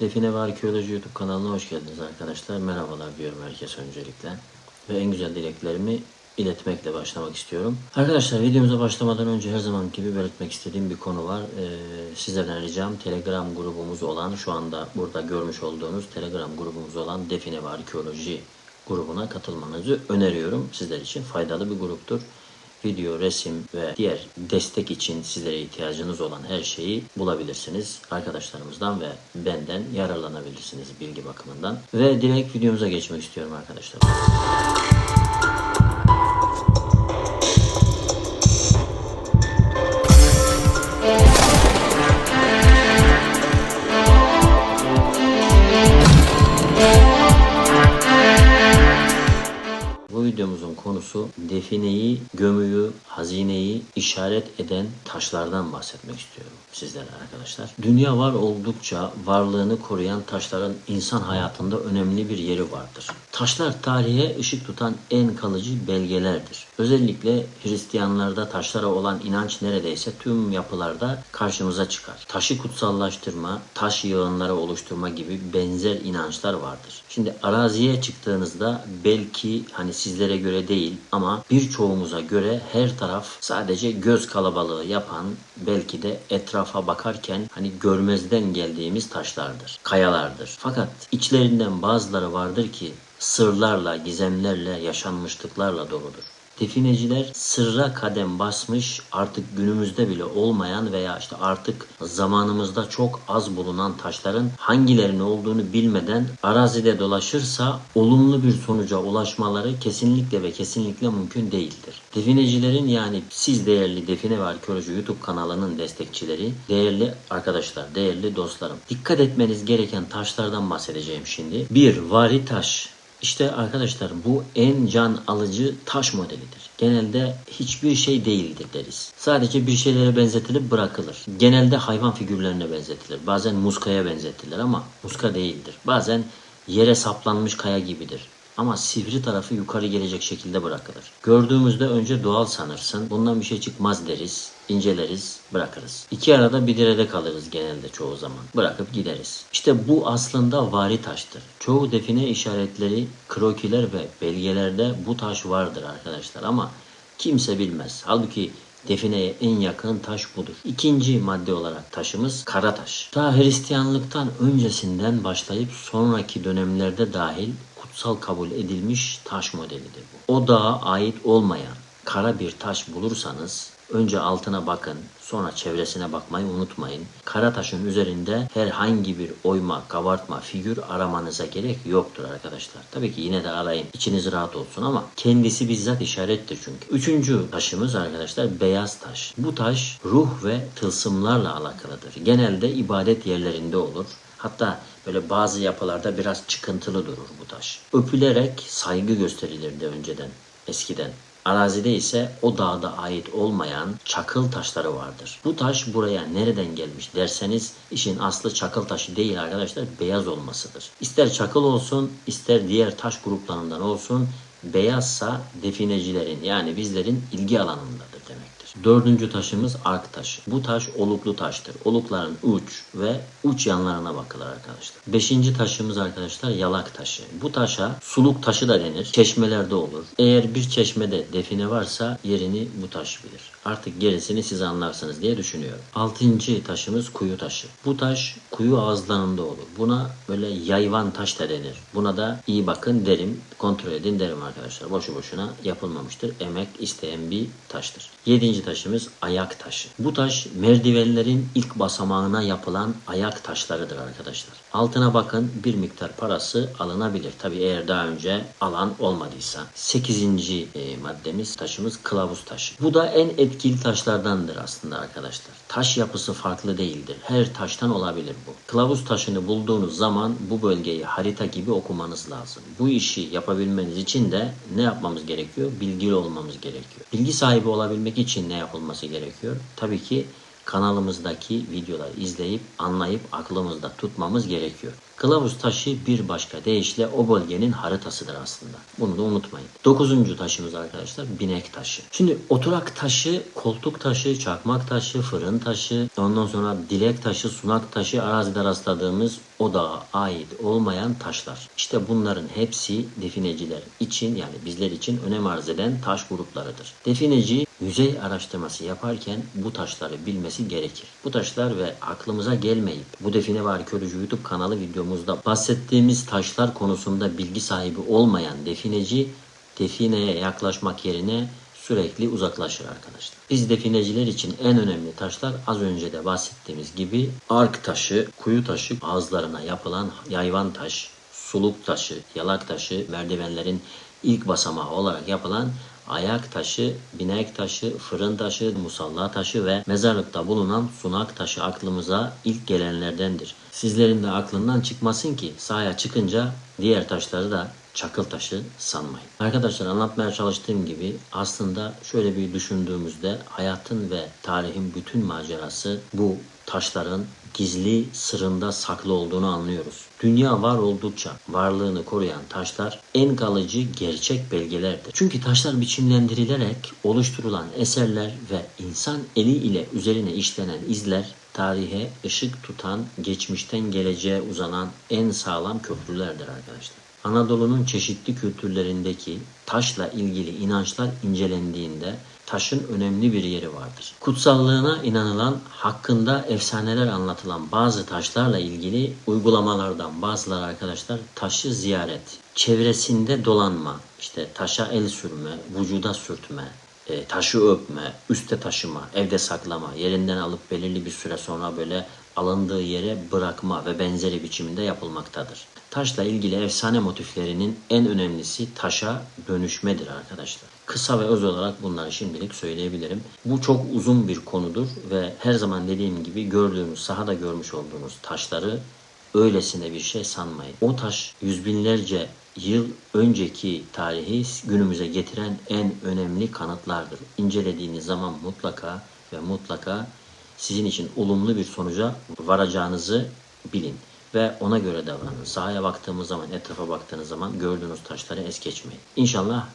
Define ve Arkeoloji YouTube kanalına hoş geldiniz arkadaşlar. Merhabalar diyorum herkese öncelikle. Ve en güzel dileklerimi iletmekle başlamak istiyorum. Arkadaşlar videomuza başlamadan önce her zaman gibi belirtmek istediğim bir konu var. Ee, sizlerden ricam Telegram grubumuz olan şu anda burada görmüş olduğunuz Telegram grubumuz olan Define ve Arkeoloji grubuna katılmanızı öneriyorum. Sizler için faydalı bir gruptur video, resim ve diğer destek için sizlere ihtiyacınız olan her şeyi bulabilirsiniz. Arkadaşlarımızdan ve benden yararlanabilirsiniz bilgi bakımından. Ve direkt videomuza geçmek istiyorum arkadaşlar. Videomuzun konusu defineyi, gömüyü, hazineyi işaret eden taşlardan bahsetmek istiyorum sizlere arkadaşlar. Dünya var oldukça varlığını koruyan taşların insan hayatında önemli bir yeri vardır. Taşlar tarihe ışık tutan en kalıcı belgelerdir. Özellikle Hristiyanlarda taşlara olan inanç neredeyse tüm yapılarda karşımıza çıkar. Taşı kutsallaştırma, taş yığınları oluşturma gibi benzer inançlar vardır. Şimdi araziye çıktığınızda belki hani sizlere göre değil ama birçoğumuza göre her taraf sadece göz kalabalığı yapan belki de etrafa bakarken hani görmezden geldiğimiz taşlardır, kayalardır. Fakat içlerinden bazıları vardır ki sırlarla, gizemlerle, yaşanmışlıklarla doludur. Defineciler sırra kadem basmış artık günümüzde bile olmayan veya işte artık zamanımızda çok az bulunan taşların hangilerinin olduğunu bilmeden arazide dolaşırsa olumlu bir sonuca ulaşmaları kesinlikle ve kesinlikle mümkün değildir. Definecilerin yani siz değerli Define ve Arkeoloji YouTube kanalının destekçileri, değerli arkadaşlar, değerli dostlarım. Dikkat etmeniz gereken taşlardan bahsedeceğim şimdi. Bir, vari taş. İşte arkadaşlar bu en can alıcı taş modelidir. Genelde hiçbir şey değildir deriz. Sadece bir şeylere benzetilip bırakılır. Genelde hayvan figürlerine benzetilir. Bazen muskaya benzetilir ama muska değildir. Bazen yere saplanmış kaya gibidir. Ama sivri tarafı yukarı gelecek şekilde bırakılır. Gördüğümüzde önce doğal sanırsın. Bundan bir şey çıkmaz deriz, inceleriz, bırakırız. İki arada bir derede kalırız genelde çoğu zaman. Bırakıp gideriz. İşte bu aslında vari taştır. Çoğu define işaretleri, krokiler ve belgelerde bu taş vardır arkadaşlar ama kimse bilmez. Halbuki defineye en yakın taş budur. İkinci madde olarak taşımız kara taş. Ta Hristiyanlıktan öncesinden başlayıp sonraki dönemlerde dahil kutsal kabul edilmiş taş modelidir bu. O dağa ait olmayan kara bir taş bulursanız önce altına bakın sonra çevresine bakmayı unutmayın. Kara taşın üzerinde herhangi bir oyma, kabartma, figür aramanıza gerek yoktur arkadaşlar. Tabii ki yine de arayın. içiniz rahat olsun ama kendisi bizzat işarettir çünkü. Üçüncü taşımız arkadaşlar beyaz taş. Bu taş ruh ve tılsımlarla alakalıdır. Genelde ibadet yerlerinde olur. Hatta böyle bazı yapılarda biraz çıkıntılı durur bu taş. Öpülerek saygı gösterilirdi önceden, eskiden. Arazide ise o dağda ait olmayan çakıl taşları vardır. Bu taş buraya nereden gelmiş derseniz işin aslı çakıl taşı değil arkadaşlar beyaz olmasıdır. İster çakıl olsun ister diğer taş gruplarından olsun beyazsa definecilerin yani bizlerin ilgi demektir. Dördüncü taşımız ark taşı. Bu taş oluklu taştır. Olukların uç ve uç yanlarına bakılır arkadaşlar. Beşinci taşımız arkadaşlar yalak taşı. Bu taşa suluk taşı da denir. Çeşmelerde olur. Eğer bir çeşmede define varsa yerini bu taş bilir. Artık gerisini siz anlarsınız diye düşünüyorum. Altıncı taşımız kuyu taşı. Bu taş kuyu ağızlarında olur. Buna böyle yayvan taş da denir. Buna da iyi bakın derim, kontrol edin derim arkadaşlar. Boşu boşuna yapılmamıştır. Emek isteyen bir taştır. Yedinci taşımız ayak taşı. Bu taş merdivenlerin ilk basamağına yapılan ayak taşlarıdır arkadaşlar. Altına bakın bir miktar parası alınabilir. Tabi eğer daha önce alan olmadıysa. Sekizinci e, maddemiz taşımız kılavuz taşı. Bu da en etkili taşlardandır aslında arkadaşlar. Taş yapısı farklı değildir. Her taştan olabilir bu. Kılavuz taşını bulduğunuz zaman bu bölgeyi harita gibi okumanız lazım. Bu işi yapabilmeniz için de ne yapmamız gerekiyor? Bilgili olmamız gerekiyor. Bilgi sahibi olabilmek için ne yapılması gerekiyor? Tabii ki kanalımızdaki videoları izleyip anlayıp aklımızda tutmamız gerekiyor. Kılavuz taşı bir başka deyişle o bölgenin haritasıdır aslında. Bunu da unutmayın. Dokuzuncu taşımız arkadaşlar binek taşı. Şimdi oturak taşı, koltuk taşı, çakmak taşı, fırın taşı, ondan sonra dilek taşı, sunak taşı arazide rastladığımız o dağa ait olmayan taşlar. İşte bunların hepsi defineciler için yani bizler için önem arz eden taş gruplarıdır. Defineci yüzey araştırması yaparken bu taşları bilmesi gerekir. Bu taşlar ve aklımıza gelmeyip bu define var körücü YouTube kanalı videomuzda bahsettiğimiz taşlar konusunda bilgi sahibi olmayan defineci defineye yaklaşmak yerine sürekli uzaklaşır arkadaşlar. Biz defineciler için en önemli taşlar az önce de bahsettiğimiz gibi ark taşı, kuyu taşı, ağızlarına yapılan yayvan taş, suluk taşı, yalak taşı, merdivenlerin ilk basamağı olarak yapılan ayak taşı, binek taşı, fırın taşı, musalla taşı ve mezarlıkta bulunan sunak taşı aklımıza ilk gelenlerdendir. Sizlerin de aklından çıkmasın ki sahaya çıkınca diğer taşları da çakıl taşı sanmayın. Arkadaşlar anlatmaya çalıştığım gibi aslında şöyle bir düşündüğümüzde hayatın ve tarihin bütün macerası bu taşların gizli sırrında saklı olduğunu anlıyoruz. Dünya var oldukça varlığını koruyan taşlar en kalıcı gerçek belgelerdir. Çünkü taşlar biçimlendirilerek oluşturulan eserler ve insan eli ile üzerine işlenen izler tarihe ışık tutan, geçmişten geleceğe uzanan en sağlam köprülerdir arkadaşlar. Anadolu'nun çeşitli kültürlerindeki taşla ilgili inançlar incelendiğinde taşın önemli bir yeri vardır. Kutsallığına inanılan, hakkında efsaneler anlatılan bazı taşlarla ilgili uygulamalardan bazıları arkadaşlar taşı ziyaret, çevresinde dolanma, işte taşa el sürme, vücuda sürtme, e, taşı öpme, üste taşıma, evde saklama, yerinden alıp belirli bir süre sonra böyle alındığı yere bırakma ve benzeri biçiminde yapılmaktadır. Taşla ilgili efsane motiflerinin en önemlisi taşa dönüşmedir arkadaşlar. Kısa ve öz olarak bunları şimdilik söyleyebilirim. Bu çok uzun bir konudur ve her zaman dediğim gibi gördüğünüz, sahada görmüş olduğunuz taşları öylesine bir şey sanmayın. O taş yüz binlerce yıl önceki tarihi günümüze getiren en önemli kanıtlardır. İncelediğiniz zaman mutlaka ve mutlaka sizin için olumlu bir sonuca varacağınızı bilin ve ona göre davranın. Sahaya baktığımız zaman, etrafa baktığınız zaman gördüğünüz taşları es geçmeyin. İnşallah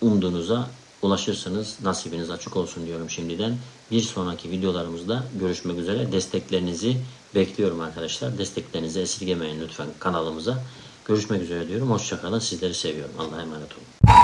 umduğunuza ulaşırsınız. Nasibiniz açık olsun diyorum şimdiden. Bir sonraki videolarımızda görüşmek üzere. Desteklerinizi bekliyorum arkadaşlar. Desteklerinizi esirgemeyin lütfen kanalımıza. Görüşmek üzere diyorum. Hoşçakalın. Sizleri seviyorum. Allah'a emanet olun.